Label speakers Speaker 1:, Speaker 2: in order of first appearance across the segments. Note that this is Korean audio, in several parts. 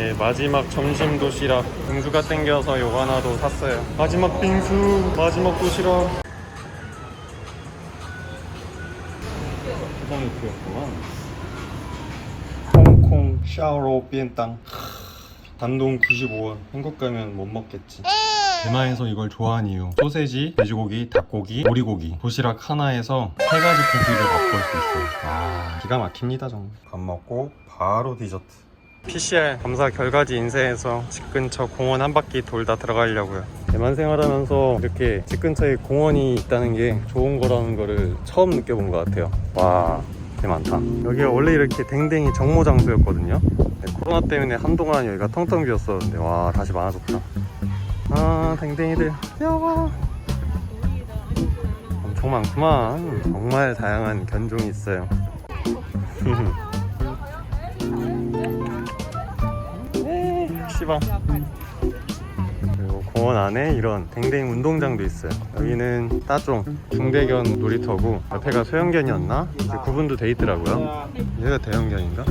Speaker 1: 네, 마지막 점심 도시락. 빙수가 땡겨서 요거 하나도 샀어요. 마지막 빙수 마지막 도시락. 포장이었구만. 홍콩 샤오로 비엔땅. 단돈 95원. 한국 가면 못 먹겠지. 대만에서 이걸 좋아하는 이유. 소세지, 돼지고기, 닭고기, 오리고기. 도시락 하나에서 세 가지 고기를 맛볼 수 있어요 아 기가 막힙니다 정말. 밥 먹고 바로 디저트 PCR 검사 결과지 인쇄해서 집 근처 공원 한 바퀴 돌다 들어가려고요. 대만 생활하면서 이렇게 집 근처에 공원이 있다는 게 좋은 거라는 거를 처음 느껴본 것 같아요. 와개 많다. 여기가 원래 이렇게 댕댕이 정모 장소였거든요. 네, 코로나 때문에 한동안 여기가 텅텅 비었었는데 와 다시 많아졌다 아 댕댕이들. 귀여워 엄청 많구만. 정말 다양한 견종이 있어요 네, 시방 그리고 공원 안에 이런 댕댕이 운동장도 있어요 여기는 따종 중대견 놀이터고 옆에가 소형견이었나? 구분도 돼 있더라고요 얘가 대형견인가?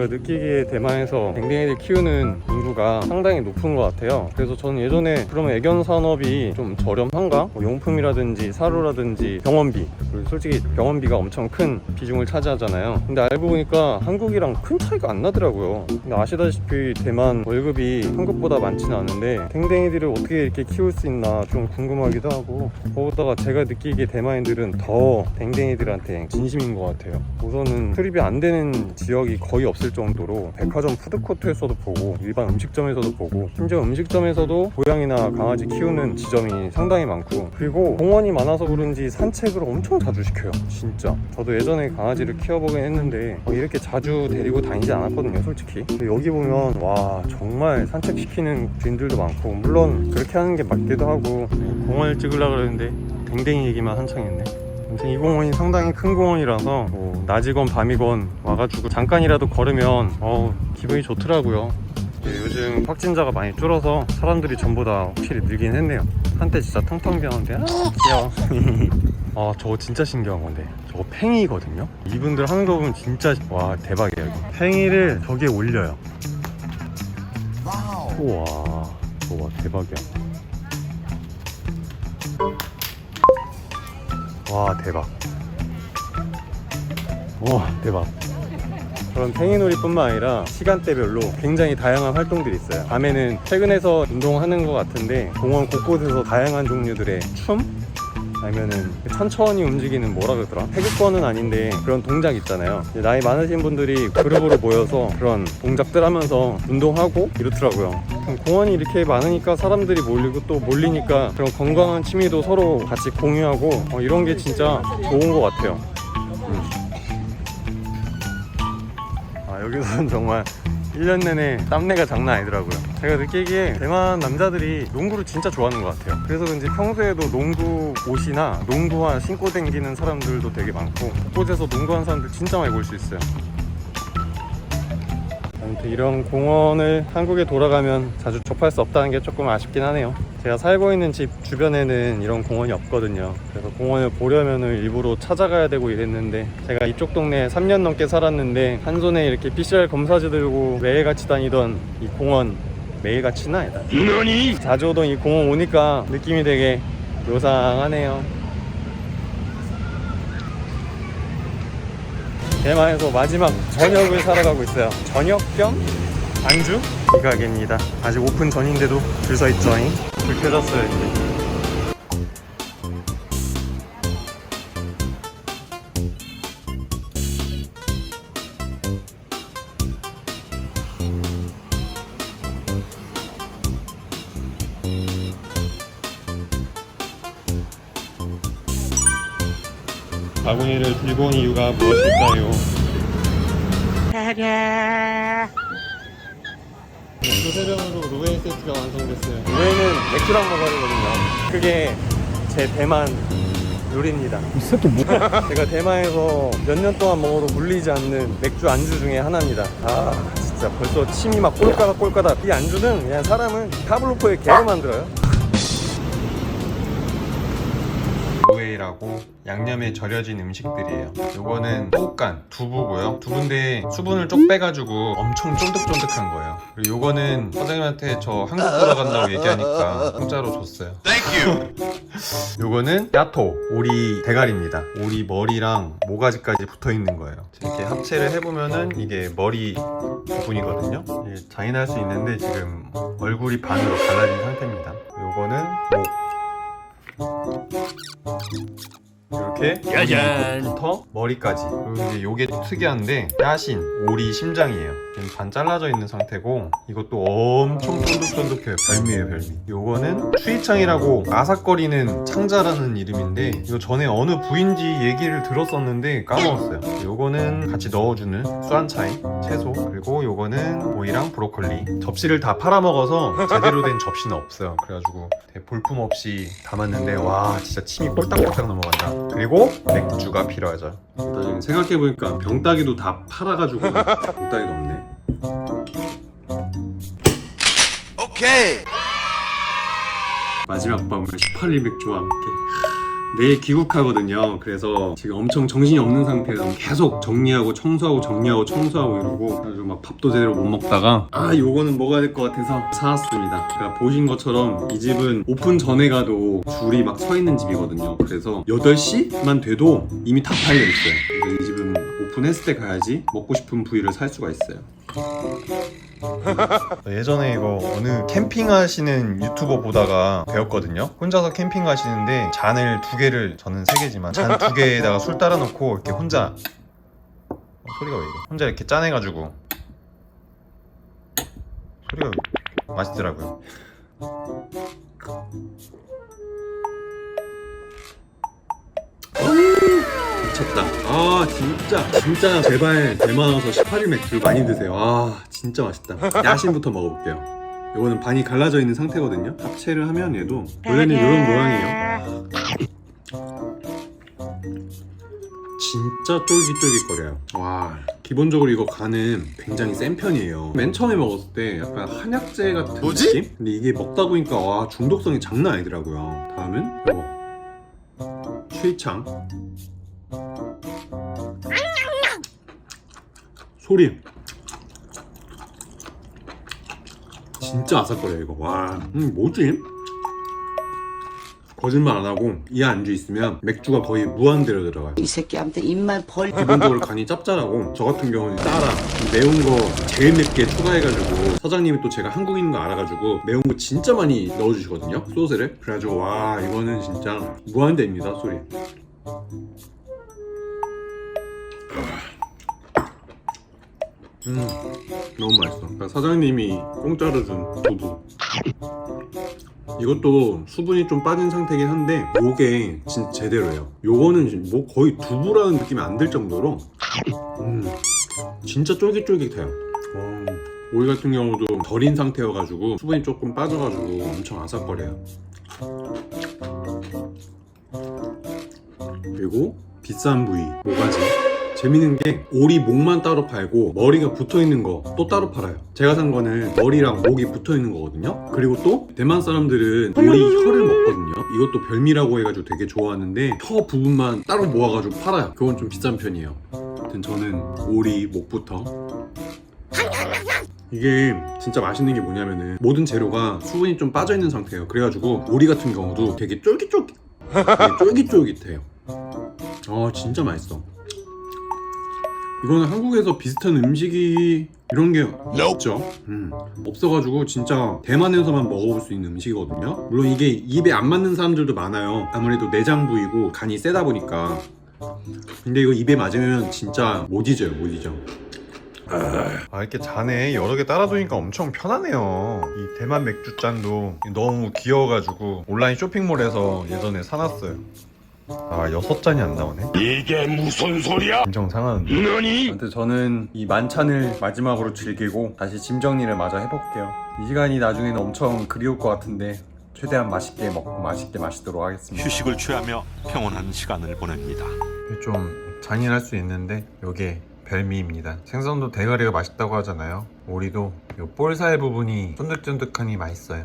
Speaker 1: 제가 느끼기에 대만에서 댕댕이들 키우는 인구가 상당히 높은 것 같아요. 그래서 저는 예전에 그러면 애견 산업이 좀 저렴한가? 뭐 용품이라든지 사료라든지 병원비 그리고 솔직히 병원비가 엄청 큰 비중을 차지하잖아요. 근데 알고 보니까 한국이랑 큰 차이가 안 나더라고요. 근데 아시다시피 대만 월급이 한국보다 많지는 않은데 댕댕이들을 어떻게 이렇게 키울 수 있나 좀 궁금하기도 하고 거기다가 제가 느끼기에 대만인들은 더 댕댕이들한테 진심인 것 같아요. 우선은 수립이 안 되는 지역이 거의 없을 정도로 백화점 푸드코트에서도 보고 일반 음식점에서도 보고 심지어 음식점에서도 고양이나 강아지 키우는 지점이 상당히 많고 그리고 공원이 많아서 그런지 산책을 엄청 자주 시켜요 진짜. 저도 예전에 강아지를 키워보긴 했는데 어, 이렇게 자주 데리고 다니지 않았거든요 솔직히. 여기 보면 와 정말 산책시키는 주인들도 많고 물론 그렇게 하는 게 맞기도 하고 공원을 찍으려고 그랬는데 댕댕이 얘기만 한창 했네 이 공원이 상당히 큰 공원이라서 뭐 낮이건 밤이건 와가지고 잠깐이라도 걸으면 어 기분이 좋더라고요. 예, 요즘 확진자가 많이 줄어서 사람들이 전보다 확실히 늘긴 했네요. 한때 진짜 텅텅 비었는데 아 귀여워. 아 저거 진짜 신기한 건데. 저거 팽이거든요? 이분들 하는 거 보면 진짜 와 대박이야 이거. 팽이를 저기에 올려요. 우와 저거 와 대박이야 와 대박 와 대박 그런 팽이놀이뿐만 아니라 시간대별로 굉장히 다양한 활동들이 있어요 밤에는 퇴근해서 운동하는 것 같은데 공원 곳곳에서 다양한 종류들의 춤? 아니면은 천천히 움직이는 뭐라 그러더라? 태극권은 아닌데 그런 동작 있잖아요. 나이 많으신 분들이 그룹으로 모여서 그런 동작들 하면서 운동하고 이렇더라고요. 공원이 이렇게 많으니까 사람들이 몰리고 또 몰리니까 그런 건강한 취미도 서로 같이 공유하고 어, 이런 게 진짜 좋은 것 같아요. 음. 아 여기서는 정말 1년 내내 땀내가 장난 아니더라고요. 제가 느끼기에 대만 남자들이 농구를 진짜 좋아하는 것 같아요. 그래서 그런지 평소에도 농구 옷이나 농구화 신고 다니는 사람들도 되게 많고 곳곳에서 농구하는 사람들 진짜 많이 볼 수 있어요 아무튼 이런 공원을 한국에 돌아가면 자주 접할 수 없다는 게 조금 아쉽긴 하네요. 제가 살고 있는 집 주변에는 이런 공원이 없거든요. 그래서 공원을 보려면은 일부러 찾아가야 되고 이랬는데 제가 이쪽 동네에 3년 넘게 살았는데 한 손에 이렇게 PCR 검사지 들고 매일같이 다니던 이 공원 매일같이는 아니다. 자주 오던 이 공원 오니까 느낌이 되게 요상하네요. 대만에서 마지막 저녁을 사러 가고 있어요. 저녁 겸 안주? 이 가게입니다. 아직 오픈 전인데도 줄 서 있죠잉. 불 켜졌어요, 이제. 바구니를 들고 온 이유가 무엇일까요? 맥주 세병으로 루웨이 세트가 완성됐어요. 루웨이는 맥주랑 먹어야 되거든요. 그게 제 대만 요리입니다.
Speaker 2: 이 새끼 뭐야?
Speaker 1: 제가 대만에서 몇 년 동안 먹어도 물리지 않는 맥주 안주 중에 하나입니다. 아 진짜 벌써 침이 막 꼴까다 꼴까다. 이 안주는 그냥 사람은 카블로프의 개로 만들어요. 닭가슴살하고 양념에 절여진 음식들이에요. 요거는 소간 두부고요. 두부인데 수분을 쪽 빼가지고 엄청 쫀득쫀득한 거예요. 그리고 요거는 사장님한테 저 한국 돌아간다고 얘기하니까 공짜로 줬어요. 요거는 야토 오리 대가리입니다. 오리 머리랑 모가지까지 붙어 있는 거예요. 이렇게 합체를 해보면은 이게 머리 부분이거든요. 잔인할 수 있는데 지금 얼굴이 반으로 갈라진 상태입니다. 요거는 목. Thank you. 이렇게 머리부터 머리까지. 그리고 이제 요게 특이한데 야신 오리 심장이에요. 지금 반 잘라져 있는 상태고 이것도 엄청 쫀득쫀득해요. 별미예요 별미. 요거는 추이창이라고 아삭거리는 창자라는 이름인데 이거 전에 어느 부인지 얘기를 들었었는데 까먹었어요. 요거는 같이 넣어주는 수안차이 채소 그리고 요거는 오이랑 브로콜리. 접시를 다 팔아먹어서 제대로 된 접시는 없어요. 그래가지고 볼품없이 담았는데 와 진짜 침이 꼴딱꼴딱 넘어간다 그리고 맥주가 필요하죠. 나중에 생각해보니까 병따기도 다 팔아가지고 병따기도 없네.
Speaker 2: 오케이.
Speaker 1: 마지막 밤을 18일 맥주와 함께 내일 귀국하거든요. 그래서 지금 엄청 정신이 없는 상태에서 계속 정리하고 청소하고 정리하고 청소하고 이러고 그래가지고 막 밥도 제대로 못 먹다가 아 요거는 먹어야 될 것 같아서 사왔습니다. 그러니까 보신 것처럼 이 집은 오픈 전에 가도 줄이 막 서 있는 집이거든요. 그래서 8시만 돼도 이미 다 팔려 있어요. 그래서 이 집은 오픈했을 때 가야지 먹고 싶은 부위를 살 수가 있어요 예전에 이거 어느 캠핑하시는 유튜버 보다가 배웠거든요. 혼자서 캠핑 가시는데 잔을 두 개를 저는 세 개지만 잔 두 개에다가 술 따라 놓고 이렇게 혼자 어, 소리가 왜 이래? 혼자 이렇게 짜내가지고 소리가 맛있더라고요. 미쳤다. 아 진짜 진짜 제발 대만 와서 18일 맥주 많이 드세요. 아 진짜 맛있다. 야심부터 먹어볼게요. 이거는 반이 갈라져 있는 상태거든요. 합체를 하면 얘도 원래는 이런 모양이에요. 진짜 쫄깃쫄깃거려요. 와 기본적으로 이거 간은 굉장히 센 편이에요. 맨 처음에 먹었을 때 약간 한약재 같은
Speaker 2: 뭐지?
Speaker 1: 느낌? 근데 이게 먹다 보니까 와 중독성이 장난 아니더라고요. 다음은 이거 추이창 소리 진짜 아삭거려 이거. 와 음, 뭐지? 거짓말 안 하고 이 안주 있으면 맥주가 거의 무한대로 들어가요.
Speaker 3: 이 새끼한테 입만 벌.
Speaker 1: 기본적으로 간이 짭짤하고 저 같은 경우는 짜라 매운 거 제일 맵게 추가해가지고 사장님이 또 제가 한국인인 거 알아가지고 매운 거 진짜 많이 넣어주시거든요 소스를. 그래가지고 와 이거는 진짜 무한대입니다 소리 음 너무 맛있어. 그러니까 사장님이 공짜로 준 두부 이것도 수분이 좀 빠진 상태긴 한데 요게 진짜 제대로예요. 요거는 진- 뭐 거의 두부라는 느낌이 안 들 정도로 음 진짜 쫄깃쫄깃해요. 어, 오이 같은 경우도 덜인 상태여가지고 수분이 조금 빠져가지고 엄청 아삭거려요. 그리고 비싼 부위 모가지 재밌는 게 오리 목만 따로 팔고 머리가 붙어 있는 거 또 따로 팔아요. 제가 산 거는 머리랑 목이 붙어 있는 거거든요. 그리고 또 대만 사람들은 오리 혀를 먹거든요. 이것도 별미라고 해가지고 되게 좋아하는데 혀 부분만 따로 모아가지고 팔아요. 그건 좀 비싼 편이에요. 아무튼 저는 오리 목부터 이게 진짜 맛있는 게 뭐냐면은 모든 재료가 수분이 좀 빠져 있는 상태예요. 그래가지고 오리 같은 경우도 되게 쫄깃쫄깃, 되게 쫄깃쫄깃해요. 아 진짜 맛있어. 이거는 한국에서 비슷한 음식이 이런 게 없죠. 음, 없어가지고 진짜 대만에서만 먹어볼 수 있는 음식이거든요. 물론 이게 입에 안 맞는 사람들도 많아요. 아무래도 내장 부위고 간이 세다 보니까. 근데 이거 입에 맞으면 진짜 못 잊어요, 못 잊어. 아 이렇게 잔에 여러 개 따라두니까 엄청 편하네요 이 대만 맥주 잔도 너무 귀여워가지고 온라인 쇼핑몰에서 예전에 사놨어요 아 여섯 잔이 안 나오네?
Speaker 2: 이게 무슨 소리야?
Speaker 1: 감정 상하는데.
Speaker 2: 너니?
Speaker 1: 아무튼 저는 이 만찬을 마지막으로 즐기고 다시 짐 정리를 마저 해볼게요. 이 시간이 나중에는 엄청 그리울 것 같은데 최대한 맛있게 먹고 맛있게 마시도록 하겠습니다.
Speaker 2: 휴식을 취하며 평온한 시간을 보냅니다.
Speaker 1: 좀 잔인할 수 있는데 요게 별미입니다. 생선도 대가리가 맛있다고 하잖아요. 오리도 요 볼살 부분이 쫀득쫀득하니 맛있어요